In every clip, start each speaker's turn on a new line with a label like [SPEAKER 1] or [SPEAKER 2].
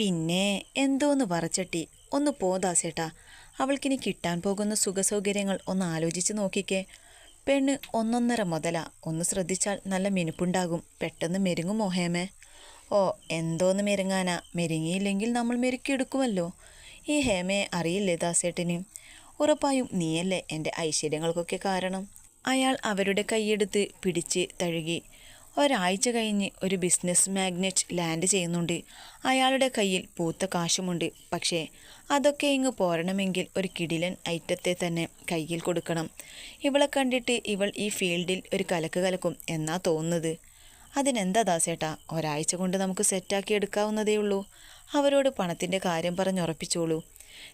[SPEAKER 1] പിന്നെ എന്തോന്ന് പറച്ചട്ടി? ഒന്ന് പോതാസേട്ടാ അവൾക്കിനി കിട്ടാൻ പോകുന്ന സുഖസൗകര്യങ്ങൾ ഒന്ന് ആലോചിച്ച് നോക്കിക്കേ. പെണ്ണ് ഒന്നൊന്നര മുതല. ഒന്ന് ശ്രദ്ധിച്ചാൽ നല്ല മിനുപ്പുണ്ടാകും. പെട്ടെന്ന് മെരുങ്ങും മോഹേമേ. ഓ എന്തോന്ന് മെരുങ്ങാനാ? മെരുങ്ങിയില്ലെങ്കിൽ നമ്മൾ മെരുക്കിയെടുക്കുമല്ലോ ഈ ഹേമയെ അറിയില്ലേ ദാസേട്ടന്? ഉറപ്പായും നീയല്ലേ എന്റെ ഐശ്വര്യങ്ങൾക്കൊക്കെ കാരണം. അയാൾ അവരുടെ കൈയെടുത്ത് പിടിച്ച് തഴുകി. ഒരാഴ്ച കഴിഞ്ഞ് ഒരു ബിസിനസ് മാഗ്നറ്റ് ലാൻഡ് ചെയ്യുന്നുണ്ട്. അയാളുടെ കയ്യിൽ പൂത്ത കാശുമുണ്ട്. പക്ഷേ അതൊക്കെ ഇങ്ങ് പോരണമെങ്കിൽ ഒരു കിടിലൻ ഐറ്റത്തെ തന്നെ കയ്യിൽ കൊടുക്കണം. ഇവളെ കണ്ടിട്ട് ഇവൾ ഈ ഫീൽഡിൽ ഒരു കലക്ക് കലക്കും എന്നാ തോന്നുന്നത്. അതിനെന്താ ദാസേട്ടാ ഒരാഴ്ച കൊണ്ട് നമുക്ക് സെറ്റാക്കി എടുക്കാവുന്നതേ ഉള്ളൂ. അവരോട് പണത്തിന്റെ കാര്യം പറഞ്ഞുറപ്പിച്ചോളൂ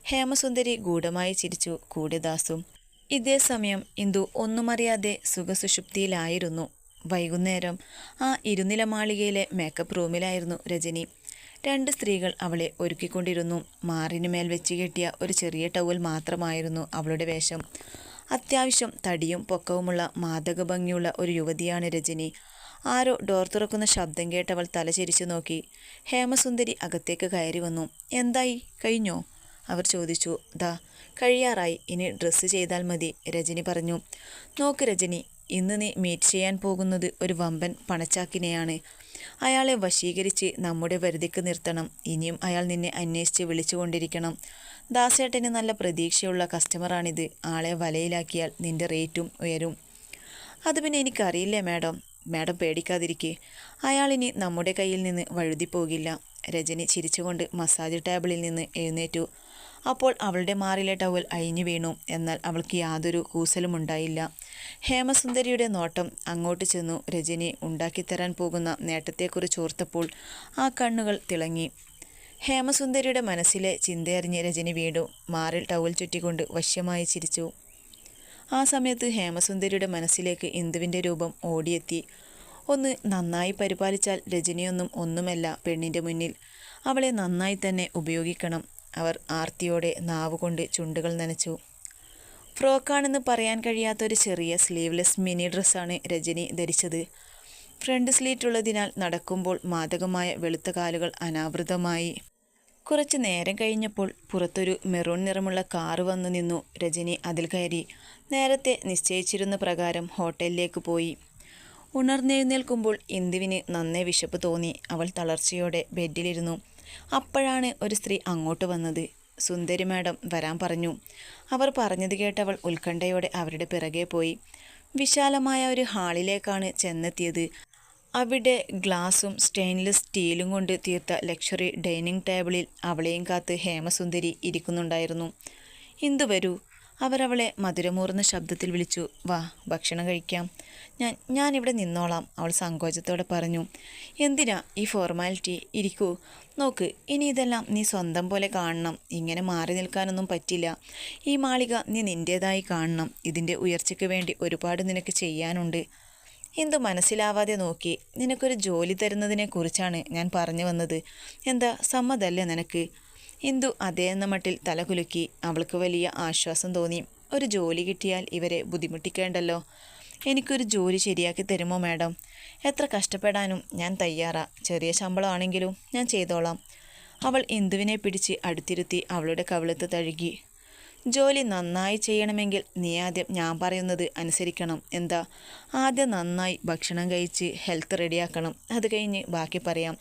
[SPEAKER 1] ഹേമസുന്ദരി ഗൂഢമായി ചിരിച്ചു. കൂടെ ദാസും ഇതേ സമയം ഇന്ദു ഒന്നുമറിയാതെ സുഖസുഷുപ്തിയിലായിരുന്നു. വൈകുന്നേരം. ആ ഇരുനില മാളികയിലെ മേക്കപ്പ് റൂമിലായിരുന്നു രജനി. രണ്ട് സ്ത്രീകൾ അവളെ ഒരുക്കിക്കൊണ്ടിരുന്നു. മാറിന് മേൽ വെച്ച് കെട്ടിയ ഒരു ചെറിയ ടവൽ മാത്രമായിരുന്നു അവളുടെ വേഷം. അത്യാവശ്യം തടിയും പൊക്കവുമുള്ള മാതക ഭംഗിയുള്ള ഒരു യുവതിയാണ് രജനി. ആരോ ഡോർ തുറക്കുന്ന ശബ്ദം കേട്ടവൾ തലചെരിച്ചു നോക്കി. ഹേമസുന്ദരി അകത്തേക്ക് കയറി വന്നു. എന്തായി? കഴിഞ്ഞോ? അവർ ചോദിച്ചു. ദാ കഴിയാറായി. ഇനി ഡ്രസ്സ് ചെയ്താൽ മതി രജനി പറഞ്ഞു. നോക്ക് രജനി ഇന്ന് നീ മീറ്റ് ചെയ്യാൻ പോകുന്നത് ഒരു വമ്പൻ പണച്ചാക്കിനെയാണ്. അയാളെ വശീകരിച്ച് നമ്മുടെ വരുതിക്ക് നിർത്തണം. ഇനിയും അയാൾ നിന്നെ അന്വേഷിച്ച് വിളിച്ചുകൊണ്ടിരിക്കണം. ദാസേട്ടന് നല്ല പ്രതീക്ഷയുള്ള കസ്റ്റമറാണിത് ആളെ വലയിലാക്കിയാൽ നിന്റെ റേറ്റും ഉയരും. അത് പിന്നെ എനിക്കറിയില്ലേ മാഡം? മാഡം പേടിക്കാതിരിക്കെ. അയാളിനി നമ്മുടെ കയ്യിൽ നിന്ന് വഴുതിപ്പോകില്ല. രജനി ചിരിച്ചുകൊണ്ട് മസാജ് ടേബിളിൽ നിന്ന് എഴുന്നേറ്റു. അപ്പോൾ അവളുടെ മാറിലെ ടവൽ അഴിഞ്ഞു വീണു. എന്നാൽ അവൾക്ക് യാതൊരു കൂസലും ഉണ്ടായില്ല. ഹേമസുന്ദരിയുടെ നോട്ടം അങ്ങോട്ട് ചെന്നു. രജനി ഉണ്ടാക്കിത്തരാൻ പോകുന്ന നേട്ടത്തെക്കുറിച്ച് ഓർത്തപ്പോൾ ആ കണ്ണുകൾ തിളങ്ങി. ഹേമസുന്ദരിയുടെ മനസ്സിലെ ചിന്തയറിഞ്ഞ് രജനി വീണു. മാറിൽ ടവൽ ചുറ്റിക്കൊണ്ട് വശ്യമായി ചിരിച്ചു. ആ സമയത്ത് ഹേമസുന്ദരിയുടെ മനസ്സിലേക്ക് ഇന്ദുവിന്റെ രൂപം ഓടിയെത്തി. ഒന്ന് നന്നായി പരിപാലിച്ചാൽ രജനിയൊന്നും ഒന്നുമല്ല പെണ്ണിന്റെ മുന്നിൽ. അവളെ നന്നായി തന്നെ ഉപയോഗിക്കണം. അവർ ആർത്തിയോടെ നാവുകൊണ്ട് ചുണ്ടുകൾ നനച്ചു. ഫ്രോക്കാണെന്ന് പറയാൻ കഴിയാത്ത ഒരു ചെറിയ സ്ലീവ്ലെസ് മിനി ഡ്രസ്സാണ് രജനി ധരിച്ചത്. ഫ്രണ്ട് സ്ലീറ്റുള്ളതിനാൽ നടക്കുമ്പോൾ മാദകമായ വെളുത്ത കാലുകൾ അനാവൃതമായി. കുറച്ച് നേരം കഴിഞ്ഞപ്പോൾ പുറത്തൊരു മെറൂൺ നിറമുള്ള കാറ് വന്നു നിന്നു രജനി അതിൽ കയറി. നേരത്തെ നിശ്ചയിച്ചിരുന്ന പ്രകാരം ഹോട്ടലിലേക്ക് പോയി. ഉണർന്നെഴുന്നേൽക്കുമ്പോൾ ഇന്ദുവിന് നന്നേ വിശപ്പ് തോന്നി. അവൾ തളർച്ചയോടെ ബെഡിലിരുന്നു. അപ്പോഴാണ് ഒരു സ്ത്രീ അങ്ങോട്ട് വന്നത്. സുന്ദരി മാഡം വരാൻ പറഞ്ഞു. അവർ പറഞ്ഞത് കേട്ടവൾ ഉത്കണ്ഠയോടെ അവരുടെ പിറകെ പോയി. വിശാലമായ ഒരു ഹാളിലേക്കാണ് ചെന്നെത്തിയത്. അവിടെ ഗ്ലാസും സ്റ്റെയിൻലെസ് സ്റ്റീലും കൊണ്ട് തീർത്ത ലക്ഷറി ഡൈനിങ് ടേബിളിൽ അവളെയും കാത്ത് ഹേമസുന്ദരി ഇരിക്കുന്നുണ്ടായിരുന്നു. ഇന്ദു വരൂ? അവരവളെ മധുരമൂർന്ന ശബ്ദത്തിൽ വിളിച്ചു വാ ഭക്ഷണം കഴിക്കാം. ഞാൻ ഞാനിവിടെ നിന്നോളാം അവൾ സങ്കോചത്തോടെ പറഞ്ഞു. എന്തിനാ ഈ ഫോർമാലിറ്റി? ഇരിക്കൂ. നോക്ക് ഇനി ഇതെല്ലാം നീ സ്വന്തം പോലെ കാണണം. ഇങ്ങനെ മാറി നിൽക്കാനൊന്നും പറ്റില്ല. ഈ മാളിക നീ നിന്റേതായി കാണണം. ഇതിന്റെ ഉയർച്ചയ്ക്ക് വേണ്ടി ഒരുപാട് നിനക്ക് ചെയ്യാനുണ്ട്. എന്തു മനസ്സിലാവാതെ നോക്കി നിനക്കൊരു ജോലി തരുന്നതിനെക്കുറിച്ചാണ് ഞാൻ പറഞ്ഞു വന്നത്. എന്താ സമ്മതല്ലേ നിനക്ക്? ഇന്ദു അതേ എന്ന മട്ടിൽ തലകുലുക്കി. അവൾക്ക് വലിയ ആശ്വാസം തോന്നി. ഒരു ജോലി കിട്ടിയാൽ ഇവരെ ബുദ്ധിമുട്ടിക്കേണ്ടല്ലോ. എനിക്കൊരു ജോലി ശരിയാക്കി തരുമോ മാഡം? എത്ര കഷ്ടപ്പെടാനും ഞാൻ തയ്യാറാ. ചെറിയ ശമ്പളമാണെങ്കിലും ഞാൻ ചെയ്തോളാം. അവൾ ഇന്ദുവിനെ പിടിച്ച് അടുത്തിരുത്തി അവളുടെ കവിളത്ത് തഴുകി. ജോലി നന്നായി ചെയ്യണമെങ്കിൽ നീ ആദ്യം ഞാൻ പറയുന്നത് അനുസരിക്കണം. എന്താ? ആദ്യം നന്നായി ഭക്ഷണം കഴിച്ച് ഹെൽത്ത് റെഡിയാക്കണം. അത് കഴിഞ്ഞ് ബാക്കി പറയാം.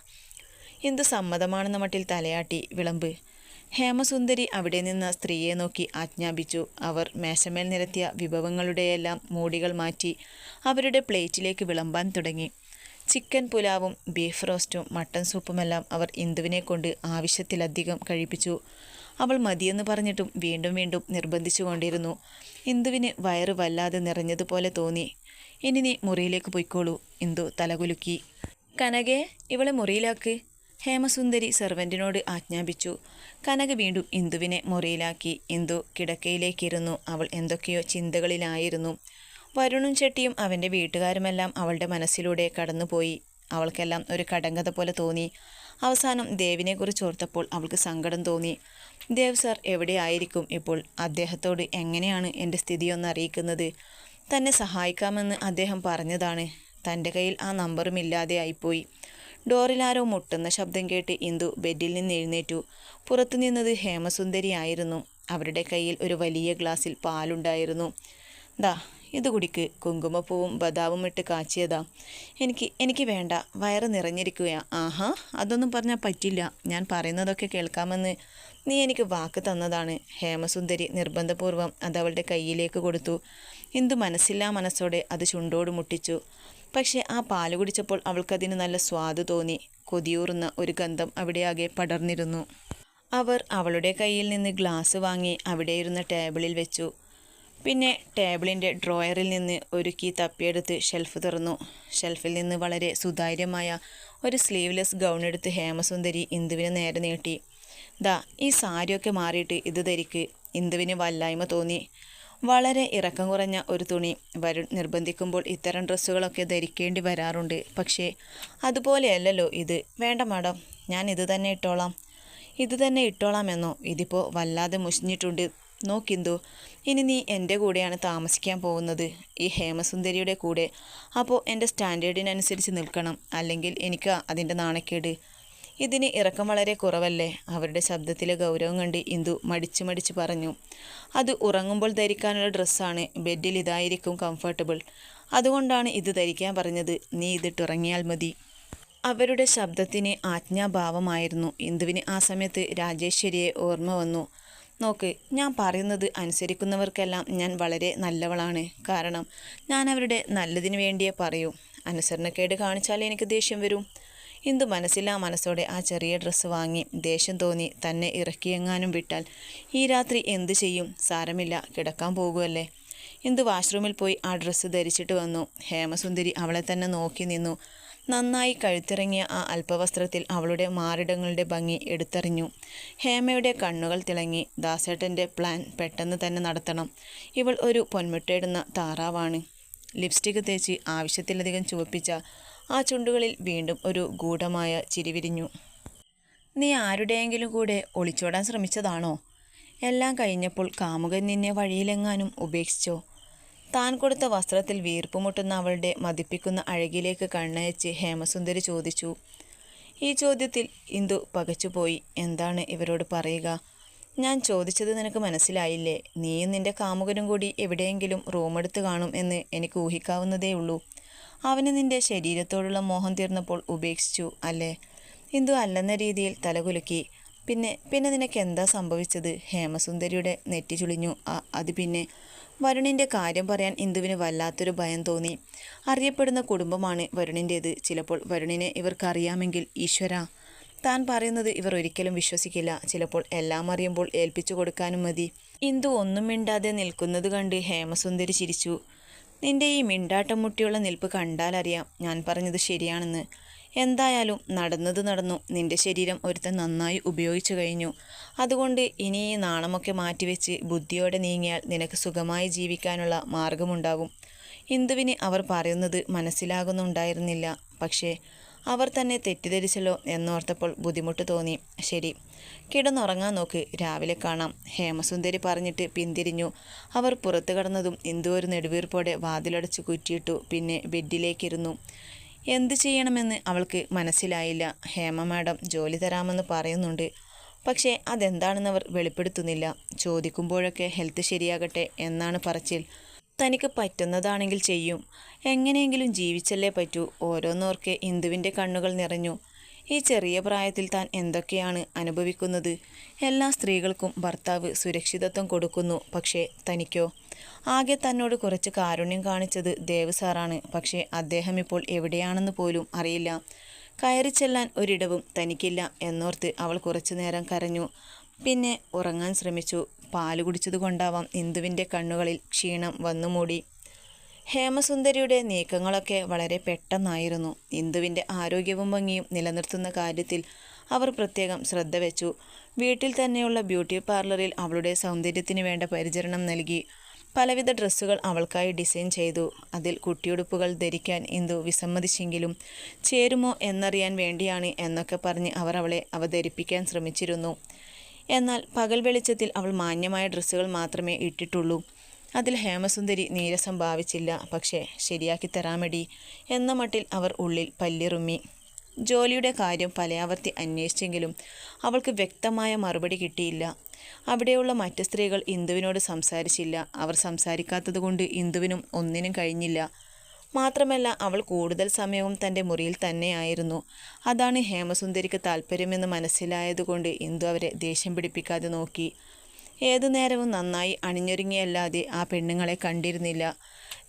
[SPEAKER 1] എന്തു സമ്മതമാണെന്ന മട്ടിൽ തലയാട്ടി വിളമ്പ്. ഹേമസുന്ദരി അവിടെ നിന്ന് സ്ത്രീയെ നോക്കി ആജ്ഞാപിച്ചു. അവർ മേശമേൽ നിരത്തിയ വിഭവങ്ങളുടെയെല്ലാം മൂടികൾ മാറ്റി അവരുടെ പ്ലേറ്റിലേക്ക് വിളമ്പാൻ തുടങ്ങി. ചിക്കൻ പുലാവും ബീഫ് റോസ്റ്റും മട്ടൻ സൂപ്പുമെല്ലാം അവർ ഇന്ദുവിനെ കൊണ്ട് ആവശ്യത്തിലധികം കഴിപ്പിച്ചു. അവൾ മതിയെന്ന് പറഞ്ഞിട്ടും വീണ്ടും വീണ്ടും നിർബന്ധിച്ചു കൊണ്ടിരുന്നു. ഇന്ദുവിന് വയറ് വല്ലാതെ നിറഞ്ഞതുപോലെ തോന്നി. ഇനി നീ മുറിയിലേക്ക് പൊയ്ക്കോളൂ ഇന്ദു തലകുലുക്കി. കനകെ ഇവളെ മുറിയിലാക്ക്. ഹേമസുന്ദരി സെർവന്റിനോട് ആജ്ഞാപിച്ചു. കനക വീണ്ടും ഇന്ദുവിനെ മുറിയിലാക്കി. ഇന്ദു കിടക്കയിലേക്കിരുന്നു. അവൾ എന്തൊക്കെയോ ചിന്തകളിലായിരുന്നു. വരുണും ചെട്ടിയും അവന്റെ വീട്ടുകാരുമെല്ലാം അവളുടെ മനസ്സിലൂടെ കടന്നുപോയി. അവൾക്കെല്ലാം ഒരു കടങ്കഥ പോലെ തോന്നി. അവസാനം ദേവിനെക്കുറിച്ച് ഓർത്തപ്പോൾ അവൾക്ക് സങ്കടം തോന്നി. ദേവ് സാർ എവിടെയായിരിക്കും ഇപ്പോൾ? അദ്ദേഹത്തോട് എങ്ങനെയാണ് എന്റെ സ്ഥിതിയൊന്ന് അറിയിക്കുന്നത്? തന്നെ സഹായിക്കാമെന്ന് അദ്ദേഹം പറഞ്ഞതാണ്. തന്റെ കയ്യിൽ ആ നമ്പറും ഇല്ലാതെ ആയിപ്പോയി ഡോറിലാരോ മുട്ടുന്ന ശബ്ദം കേട്ട് ഇന്ദു ബെഡിൽ നിന്ന് എഴുന്നേറ്റു. പുറത്തു നിന്നത് ഹേമസുന്ദരിയായിരുന്നു. അവരുടെ കയ്യിൽ ഒരു വലിയ ഗ്ലാസ്സിൽ പാലുണ്ടായിരുന്നു. ദാ ഇത് കുടിക്ക്. കുങ്കുമപ്പൂവും ബദാവും ഇട്ട് കാച്ചിയതാ. എനിക്ക് എനിക്ക് വേണ്ട. വയറ് നിറഞ്ഞിരിക്കുകയാ. ആഹാ അതൊന്നും പറഞ്ഞാൽ പറ്റില്ല. ഞാൻ പറയുന്നതൊക്കെ കേൾക്കാമെന്ന് നീ എനിക്ക് വാക്ക് തന്നതാണ്. ഹേമസുന്ദരി നിർബന്ധപൂർവം അത് അവളുടെ കയ്യിലേക്ക് കൊടുത്തു. ഇന്ദു മനസ്സില്ലാ മനസ്സോടെ അത് ചുണ്ടോട് മുട്ടിച്ചു. പക്ഷേ ആ പാൽ കുടിച്ചപ്പോൾ അവൾക്കതിന് നല്ല സ്വാദ് തോന്നി. കൊതിയൂറുന്ന ഒരു ഗന്ധം അവിടെയാകെ പടർന്നിരുന്നു. അവർ അവളുടെ കയ്യിൽ നിന്ന് ഗ്ലാസ് വാങ്ങി അവിടെ ഇരുന്ന ടേബിളിൽ വെച്ചു. പിന്നെ ടേബിളിന്റെ ഡ്രോയറിൽ നിന്ന് ഒരു കീ തപ്പിയെടുത്ത് ഷെൽഫ് തുറന്നു. ഷെൽഫിൽ നിന്ന് വളരെ സുതാര്യമായ ഒരു സ്ലീവ്ലെസ് ഗൗൺ എടുത്ത് ഹേമസുന്ദരി ഇന്ദുവിന് നേരെ നീട്ടി. ദാ ഈ സാരിയൊക്കെ മാറിയിട്ട് ഇത് ധരിക്ക്. ഇന്ദുവിന് വല്ലായ്മ തോന്നി. വളരെ ഇറക്കം കുറഞ്ഞ ഒരു തുണി വരുൺ നിർബന്ധിക്കുമ്പോൾ ഇത്തരം ഡ്രസ്സുകളൊക്കെ ധരിക്കേണ്ടി വരാറുണ്ട്. പക്ഷേ അതുപോലെയല്ലല്ലോ ഇത്. വേണ്ട മാഡം ഞാൻ ഇത് തന്നെ ഇട്ടോളാം. ഇത് തന്നെ ഇട്ടോളാമെന്നോ ഇതിപ്പോൾ വല്ലാതെ മുഷിഞ്ഞിട്ടുണ്ട്. നോക്കിന്തു ഇനി നീ എന്റെ കൂടെയാണ് താമസിക്കാൻ പോകുന്നത്. ഈ ഹേമസുന്ദരിയുടെ കൂടെ. അപ്പോൾ എന്റെ സ്റ്റാൻഡേർഡിനനുസരിച്ച് നിൽക്കണം. അല്ലെങ്കിൽ എനിക്ക് അതിന്റെ നാണക്കേട്. ഇതിന് ഇറക്കം വളരെ കുറവല്ലേ? അവരുടെ ശബ്ദത്തിലെ ഗൗരവം കണ്ട് ഇന്ദു മടിച്ചു മടിച്ചു പറഞ്ഞു. അത് ഉറങ്ങുമ്പോൾ ധരിക്കാനുള്ള ഡ്രസ്സാണ്. ബെഡിൽ ഇതായിരിക്കും കംഫർട്ടബിൾ അതുകൊണ്ടാണ് ഇത് ധരിക്കാൻ പറഞ്ഞത്. നീ ഇതിട്ടുറങ്ങിയാൽ മതി. അവരുടെ ശബ്ദത്തിന് ആജ്ഞാഭാവമായിരുന്നു. ഇന്ദുവിന് ആ സമയത്ത് രാജേശ്വരിയെ ഓർമ്മ വന്നു. നോക്ക് ഞാൻ പറയുന്നത് അനുസരിക്കുന്നവർക്കെല്ലാം ഞാൻ വളരെ നല്ലവളാണ്. കാരണം ഞാൻ അവരുടെ നല്ലതിന് വേണ്ടിയേ പറയൂ. അനുസരണക്കേട് കാണിച്ചാൽ എനിക്ക് ദേഷ്യം വരും. ഇന്ദു മനസ്സില്ലാ മനസ്സോടെ ആ ചെറിയ ഡ്രസ്സ് വാങ്ങി ദേഷ്യം തോന്നി തന്നെ ഇറക്കിയെങ്ങാനും വിട്ടാൽ ഈ രാത്രി എന്തു ചെയ്യും? സാരമില്ല കിടക്കാൻ പോകുമല്ലേ ഇന്ദു വാഷ്റൂമിൽ പോയി ആ ഡ്രസ്സ് ധരിച്ചിട്ട് വന്നു. ഹേമസുന്ദരി അവളെ തന്നെ നോക്കി നിന്നു. നന്നായി കഴുത്തിറങ്ങിയ ആ അല്പവസ്ത്രത്തിൽ അവളുടെ മാറിടങ്ങളുടെ ഭംഗി എടുത്തറിഞ്ഞു. ഹേമയുടെ കണ്ണുകൾ തിളങ്ങി. ദാസേട്ടന്റെ പ്ലാൻ പെട്ടെന്ന് തന്നെ നടത്തണം. ഇവൾ ഒരു പൊന്മുട്ടയിടുന്ന താറാവാണ്. ലിപ്സ്റ്റിക് തേച്ച് ആവശ്യത്തിലധികം ചുവപ്പിച്ച ആ ചുണ്ടുകളിൽ വീണ്ടും ഒരു ഗൂഢമായ ചിരി വിരിഞ്ഞു. നീ ആരുടെയെങ്കിലും കൂടെ ഒളിച്ചോടാൻ ശ്രമിച്ചതാണോ? എല്ലാം കഴിഞ്ഞപ്പോൾ കാമുകൻ നിന്നെ വഴിയിലെങ്ങാനും ഉപേക്ഷിച്ചോ? താൻ കൊടുത്ത വസ്ത്രത്തിൽ വീർപ്പുമുട്ടുന്ന അവളുടെ മതിപ്പിക്കുന്ന അഴകിലേക്ക് കണ്ണയച്ച് ഹേമസുന്ദരി ചോദിച്ചു ഈ ചോദ്യത്തിൽ ഇന്ദു പകച്ചുപോയി എന്താണ് ഇവരോട് പറയുക? ഞാൻ ചോദിച്ചത് നിനക്ക് മനസ്സിലായില്ലേ? നീയും നിന്റെ കാമുകനും കൂടി എവിടെയെങ്കിലും റൂമെടുത്ത് കാണും എന്ന് എനിക്ക് ഊഹിക്കാവുന്നതേ ഉള്ളൂ അവന് നിന്റെ ശരീരത്തോടുള്ള മോഹം തീർന്നപ്പോൾ ഉപേക്ഷിച്ചു അല്ലേ? ഇന്ദു അല്ലെന്ന രീതിയിൽ തലകുലുക്കി പിന്നെ പിന്നെ നിനക്ക് എന്താ സംഭവിച്ചത്? ഹേമസുന്ദരിയുടെ നെറ്റി ചുളിഞ്ഞു. അത് പിന്നെ. വരുണിന്റെ കാര്യം പറയാൻ ഇന്ദുവിന് വല്ലാത്തൊരു ഭയം തോന്നി. അറിയപ്പെടുന്ന കുടുംബമാണ് വരുണിന്റേത് ചിലപ്പോൾ വരുണിനെ ഇവർക്കറിയാമെങ്കിൽ ഈശ്വര. താൻ പറയുന്നത് ഇവർ ഒരിക്കലും വിശ്വസിക്കില്ല. ചിലപ്പോൾ എല്ലാം അറിയുമ്പോൾ ഏൽപ്പിച്ചു കൊടുക്കാനും മതി. ഇന്ദു ഒന്നും മിണ്ടാതെ നിൽക്കുന്നത് കണ്ട് ഹേമസുന്ദരി ചിരിച്ചു. നിന്റെ ഈ മിണ്ടാട്ടം മുട്ടിയുള്ള നിൽപ്പ് കണ്ടാലറിയാം ഞാൻ പറഞ്ഞത് ശരിയാണെന്ന്. എന്തായാലും നടന്നത് നടന്നു. നിന്റെ ശരീരം ഒരുത്തൻ നന്നായി ഉപയോഗിച്ചു കഴിഞ്ഞു. അതുകൊണ്ട് ഇനി ഈ നാണമൊക്കെ മാറ്റിവെച്ച് ബുദ്ധിയോടെ നീങ്ങിയാൽ നിനക്ക് സുഖമായി ജീവിക്കാനുള്ള മാർഗമുണ്ടാകും. ഇന്ദുവിന് അവർ പറയുന്നത് മനസ്സിലാകുന്നുണ്ടായിരുന്നില്ല. പക്ഷേ അവർ തന്നെ തെറ്റിദ്ധരിച്ചല്ലോ എന്നോർത്തപ്പോൾ ബുദ്ധിമുട്ട് തോന്നി. ശരി കിടന്നുറങ്ങാൻ നോക്ക് രാവിലെ കാണാം ഹേമസുന്ദരി പറഞ്ഞിട്ട് പിന്തിരിഞ്ഞു. അവർ പുറത്തു കടന്നതും എന്തോ ഒരു നെടുവീർപ്പോടെ വാതിലടച്ച് കുറ്റിയിട്ടു പിന്നെ ബെഡിലേക്കിരുന്നു. എന്ത് ചെയ്യണമെന്ന് അവൾക്ക് മനസ്സിലായില്ല. ഹേമ മാഡം ജോലി തരാമെന്ന് പറയുന്നുണ്ട്. പക്ഷേ അതെന്താണെന്ന് അവർ വെളിപ്പെടുത്തുന്നില്ല. ചോദിക്കുമ്പോഴൊക്കെ ഹെൽത്ത് ശരിയാകട്ടെ എന്നാണ് പറച്ചിൽ. തനിക്ക് പറ്റുന്നതാണെങ്കിൽ ചെയ്യും. എങ്ങനെയെങ്കിലും ജീവിച്ചല്ലേ പറ്റൂ. ഓരോന്നോർക്കെ ഇന്ദുവിന്റെ കണ്ണുകൾ നിറഞ്ഞു. ഈ ചെറിയ പ്രായത്തിൽ താൻ എന്തൊക്കെയാണ് അനുഭവിക്കുന്നത്? എല്ലാ സ്ത്രീകൾക്കും ഭർത്താവ് സുരക്ഷിതത്വം കൊടുക്കുന്നു. പക്ഷേ തനിക്കോ? ആകെ തന്നോട് കുറച്ച് കാരുണ്യം കാണിച്ചത് ദേവ് സാറാണ്. പക്ഷേ അദ്ദേഹം ഇപ്പോൾ എവിടെയാണെന്ന് പോലും അറിയില്ല. കയറി ചെല്ലാൻ ഒരിടവും തനിക്കില്ല എന്നോർത്ത് അവൾ കുറച്ചു നേരം കരഞ്ഞു. പിന്നെ ഉറങ്ങാൻ ശ്രമിച്ചു. പാൽ കുടിച്ചതുകൊണ്ടാവാം ഇന്ദുവിന്റെ കണ്ണുകളിൽ ക്ഷീണം വന്നു മൂടി. ഹേമസുന്ദരിയുടെ നീക്കങ്ങളൊക്കെ വളരെ പെട്ടെന്നായിരുന്നു. ഇന്ദുവിന്റെ ആരോഗ്യവും ഭംഗിയും നിലനിർത്തുന്ന കാര്യത്തിൽ അവർ പ്രത്യേകം ശ്രദ്ധ വെച്ചു. വീട്ടിൽ തന്നെയുള്ള ബ്യൂട്ടി പാർലറിൽ അവളുടെ സൗന്ദര്യത്തിന് വേണ്ട പരിചരണം നൽകി. പലവിധ ഡ്രസ്സുകൾ അവൾക്കായി ഡിസൈൻ ചെയ്തു. അതിൽ കുട്ടിയുടുപ്പുകൾ ധരിക്കാൻ ഇന്ദു വിസമ്മതിച്ചെങ്കിലും ചേരുമോ എന്നറിയാൻ വേണ്ടിയാണ് എന്നൊക്കെ പറഞ്ഞ് അവർ അവളെ അവതരിപ്പിക്കാൻ ശ്രമിച്ചിരുന്നു. എന്നാൽ പകൽ വെളിച്ചത്തിൽ അവൾ മാന്യമായ ഡ്രസ്സുകൾ മാത്രമേ ഇട്ടിട്ടുള്ളൂ. അതിൽ ഹേമസുന്ദരി നീരസം ഭാവിച്ചില്ല. പക്ഷേ ശരിയാക്കി തരാമടി എന്ന മട്ടിൽ അവർ ഉള്ളിൽ പല്ലിറുമ്മി. ജോലിയുടെ കാര്യം പലയാവർത്തി അന്വേഷിച്ചെങ്കിലും അവൾക്ക് വ്യക്തമായ മറുപടി കിട്ടിയില്ല. അവിടെയുള്ള മറ്റ് സ്ത്രീകൾ ഇന്ദുവിനോട് സംസാരിച്ചില്ല. അവർ സംസാരിക്കാത്തതുകൊണ്ട് ഇന്ദുവിനും ഒന്നിനും കഴിഞ്ഞില്ല. മാത്രമല്ല അവൾ കൂടുതൽ സമയവും തന്റെ മുറിയിൽ തന്നെയായിരുന്നു അതാണ് ഹേമസുന്ദരിക്ക് താല്പര്യമെന്ന് മനസ്സിലായതുകൊണ്ട് ഇന്ദു അവരെ ദേഷ്യം പിടിപ്പിക്കാതെ നോക്കി. ഏതു നേരവും നന്നായി അണിഞ്ഞൊരുങ്ങിയല്ലാതെ ആ പെണ്ണുങ്ങളെ കണ്ടിരുന്നില്ല.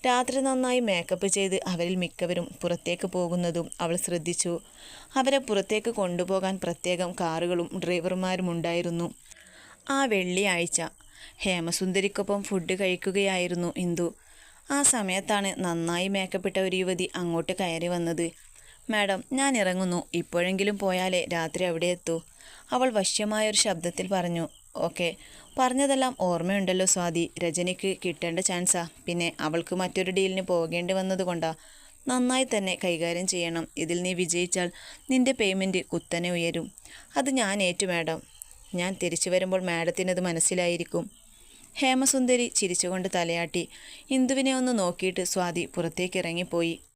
[SPEAKER 1] രാത്രി നന്നായി മേക്കപ്പ് ചെയ്ത് അവരിൽ മിക്കവരും പുറത്തേക്ക് പോകുന്നതും അവൾ ശ്രദ്ധിച്ചു. അവരെ പുറത്തേക്ക് കൊണ്ടുപോകാൻ പ്രത്യേകം കാറുകളും ഡ്രൈവർമാരും ഉണ്ടായിരുന്നു. ആ വെള്ളിയാഴ്ച ഹേമസുന്ദരിക്കൊപ്പം ഫുഡ് കഴിക്കുകയായിരുന്നു ഇന്ദു. ആ സമയത്താണ് നന്നായി മേക്കപ്പെട്ട ഒരു യുവതി അങ്ങോട്ട് കയറി വന്നത്. മാഡം ഞാൻ ഇറങ്ങുന്നു. ഇപ്പോഴെങ്കിലും പോയാലേ രാത്രി അവിടെ എത്തൂ. അവൾ വശ്യമായൊരു ശബ്ദത്തിൽ പറഞ്ഞു. ഓക്കെ. പറഞ്ഞതെല്ലാം ഓർമ്മയുണ്ടല്ലോ സ്വാതി. രജനിക്ക് കിട്ടേണ്ട ചാൻസാ. പിന്നെ അവൾക്ക് മറ്റൊരു ഡീലിന് പോകേണ്ടി വന്നതുകൊണ്ടാ നന്നായി തന്നെ കൈകാര്യം ചെയ്യണം. ഇതിൽ നീ വിജയിച്ചാൽ നിന്റെ പേയ്മെന്റ് കുത്തനെ ഉയരും. അത് ഞാൻ ഏറ്റു മാഡം. ഞാൻ തിരിച്ചു വരുമ്പോൾ മാഡത്തിനത് മനസ്സിലായിരിക്കും. ഹേമസുന്ദരി ചിരിച്ചുകൊണ്ട് തലയാട്ടി. ഇന്ദുവിനെ ഒന്ന് നോക്കിയിട്ട് സ്വാതി പുറത്തേക്ക് ഇറങ്ങിപ്പോയി